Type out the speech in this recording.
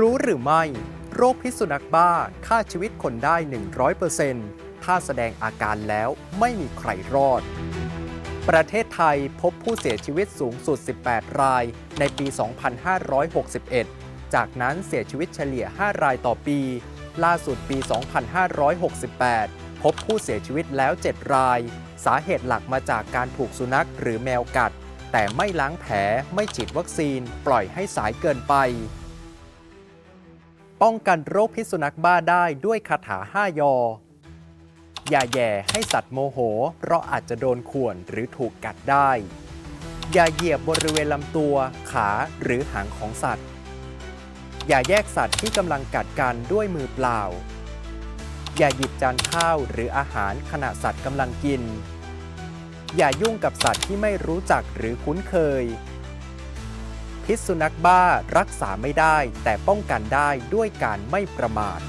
รู้หรือไม่ โรคพิษสุนัขบ้าฆ่าชีวิตคนได้ 100%ถ้าแสดงอาการแล้วไม่มีใครรอด ประเทศไทยพบผู้เสียชีวิตสูงสุด 18 รายในปี 2561 จากนั้นเสียชีวิตเฉลี่ย 5 รายต่อปี ล่าสุดปี 2568 พบผู้เสียชีวิตแล้ว 7 ราย สาเหตุหลักมาจากการถูกสุนัขหรือแมวกัด แต่ไม่ล้างแผลไม่ฉีดวัคซีน ปล่อยให้สายเกินไป ป้องกันโรคพิษสุนัขบ้าได้ด้วยคาถา5ยอ อย่าแย่ให้สัตว์โมโห เพราะอาจจะโดนข่วนหรือถูกกัดได้ อย่าเหยียบบริเวณลำตัว ขาหรือหางของสัตว์ อย่าแยกสัตว์ที่กำลังกัดกันด้วยมือเปล่า อย่าหยิบจานข้าวหรืออาหารขณะสัตว์กำลังกิน อย่ายุ่งกับสัตว์ที่ไม่รู้จักหรือคุ้นเคย พิษสุนัขบ้ารักษาไม่ได้แต่ป้องกันได้ด้วยการไม่ประมาท